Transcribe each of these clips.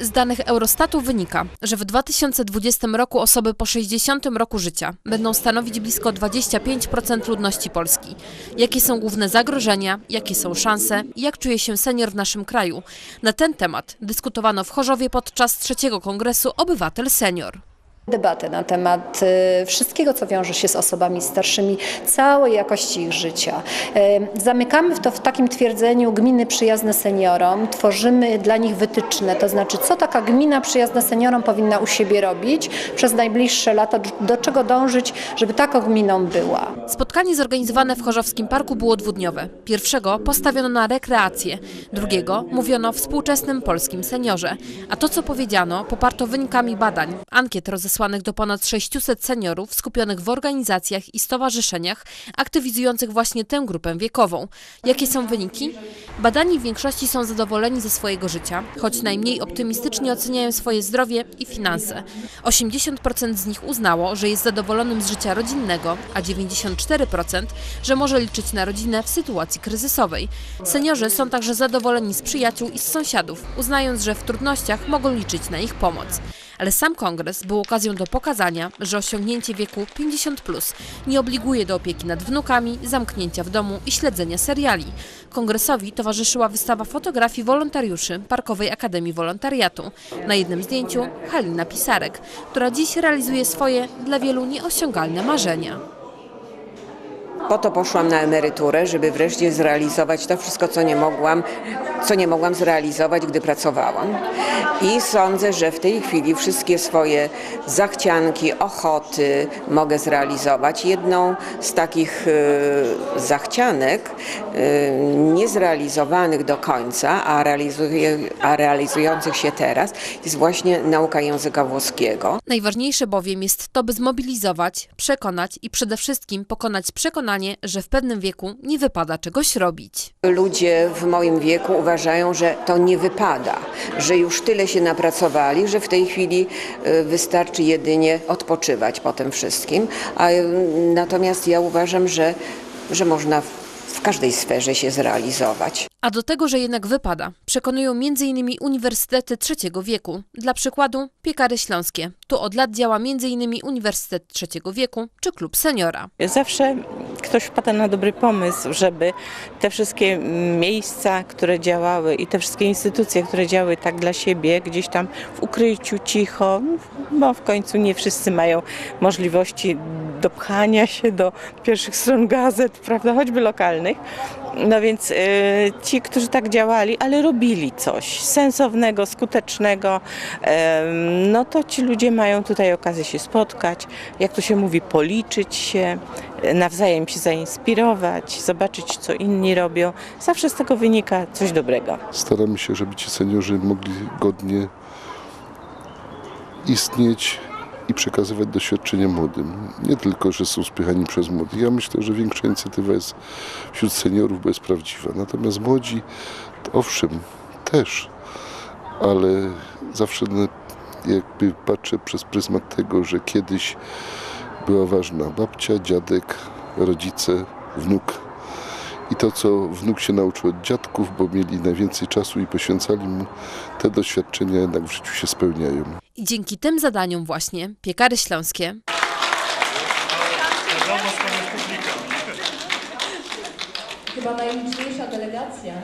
Z danych Eurostatu wynika, że w 2020 roku osoby po 60 roku życia będą stanowić blisko 25% ludności Polski. Jakie są główne zagrożenia, jakie są szanse i jak czuje się senior w naszym kraju? Na ten temat dyskutowano w Chorzowie podczas trzeciego kongresu Obywatel Senior. Debatę na temat y, wszystkiego, co wiąże się z osobami starszymi, całej jakości ich życia. Y, Zamykamy to w takim twierdzeniu gminy przyjazne seniorom, tworzymy dla nich wytyczne, to znaczy co taka gmina przyjazna seniorom powinna u siebie robić przez najbliższe lata, do czego dążyć, żeby taką gminą była. Spotkanie zorganizowane w Chorzowskim Parku było dwudniowe. Pierwszego postawiono na rekreację, drugiego mówiono o współczesnym polskim seniorze. A to, co powiedziano, poparto wynikami badań, ankiet rozesłanych do ponad 600 seniorów skupionych w organizacjach i stowarzyszeniach aktywizujących właśnie tę grupę wiekową. Jakie są wyniki? Badani w większości są zadowoleni ze swojego życia, choć najmniej optymistycznie oceniają swoje zdrowie i finanse. 80% z nich uznało, że jest zadowolonym z życia rodzinnego, a 94% że może liczyć na rodzinę w sytuacji kryzysowej. Seniorzy są także zadowoleni z przyjaciół i z sąsiadów, uznając, że w trudnościach mogą liczyć na ich pomoc. Ale sam kongres był okazją do pokazania, że osiągnięcie wieku 50 plus nie obliguje do opieki nad wnukami, zamknięcia w domu i śledzenia seriali. Kongresowi towarzyszyła wystawa fotografii wolontariuszy Parkowej Akademii Wolontariatu. Na jednym zdjęciu Halina Pisarek, która dziś realizuje swoje dla wielu nieosiągalne marzenia. Po to poszłam na emeryturę, żeby wreszcie zrealizować to wszystko, co nie mogłam, co nie mogłam zrealizować, gdy pracowałam. I sądzę, że w tej chwili wszystkie swoje zachcianki, ochoty mogę zrealizować. Jedną z takich e, zachcianek, e, niezrealizowanych do końca, a, realizuje, a realizujących się teraz, jest właśnie nauka języka włoskiego. Najważniejsze bowiem jest to, by zmobilizować, przekonać i przede wszystkim pokonać przekonanie, że w pewnym wieku nie wypada czegoś robić. Ludzie w moim wieku uważają, że to nie wypada, że już tyle się napracowali, że w tej chwili y, wystarczy jedynie odpoczywać po tym wszystkim. A y, natomiast ja uważam, że, że można w, każdej sferze się zrealizować. A do tego, że jednak wypada, przekonują m.in. uniwersytety trzeciego wieku. Dla przykładu Piekary Śląskie. Tu od lat działa m.in. Uniwersytet Trzeciego Wieku czy Klub Seniora. Zawsze ktoś wpada na dobry pomysł, żeby te wszystkie miejsca, które działały i te wszystkie instytucje, które działały tak dla siebie, gdzieś tam w ukryciu, cicho, bo w końcu nie wszyscy mają możliwości dopchania się do pierwszych stron gazet, prawda, choćby lokalnych. No więc y, ci, którzy tak działali, ale robili coś sensownego, skutecznego, em, no to ci ludzie mają tutaj okazję się spotkać, jak to się mówi, policzyć się, nawzajem się zainspirować, zobaczyć, co inni robią. Zawsze z tego wynika coś dobrego. Staramy się, żeby ci seniorzy mogli godnie istnieć i przekazywać doświadczenia młodym. Nie tylko, że są spychani przez młodych. Ja myślę, że większa inicjatywa jest wśród seniorów, bo jest prawdziwa. Natomiast młodzi, owszem, też, ale zawsze na- jakby patrzę przez pryzmat tego, że kiedyś była ważna babcia, dziadek, rodzice, wnuk. I to, co wnuk się nauczył od dziadków, bo mieli najwięcej czasu i poświęcali mu, te doświadczenia jednak w życiu się spełniają. I dzięki tym zadaniom właśnie Piekary Śląskie Chyba najliczniejsza delegacja.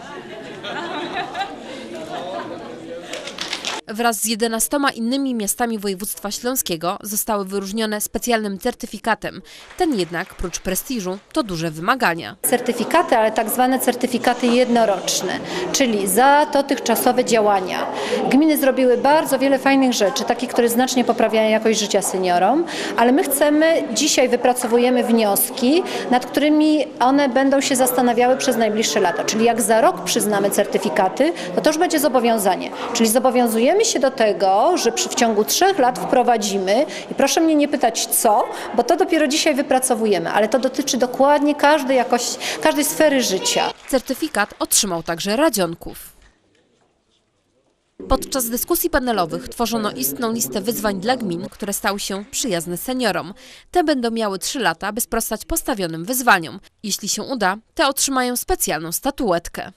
Wraz z 11 innymi miastami województwa śląskiego zostały wyróżnione specjalnym certyfikatem. Ten jednak, prócz prestiżu, to duże wymagania. certyfikaty, ale tak zwane certyfikaty jednoroczne, czyli za dotychczasowe działania. Gminy zrobiły bardzo wiele fajnych rzeczy, takich, które znacznie poprawiają jakość życia seniorom, ale my chcemy, dzisiaj wypracowujemy wnioski, nad którymi one będą się zastanawiały przez najbliższe lata. Czyli jak za rok przyznamy certyfikaty, to to już będzie zobowiązanie. Czyli zobowiązujemy się do tego, że w ciągu trzech lat wprowadzimy, i proszę mnie nie pytać co, bo to dopiero dzisiaj wypracowujemy, ale to dotyczy dokładnie każdej jakości, każdej sfery życia. Certyfikat otrzymał także Radzionków. Podczas dyskusji panelowych tworzono istną listę wyzwań dla gmin, które stały się przyjazne seniorom. Te będą miały 3 lata, by sprostać postawionym wyzwaniom. Jeśli się uda, te otrzymają specjalną statuetkę.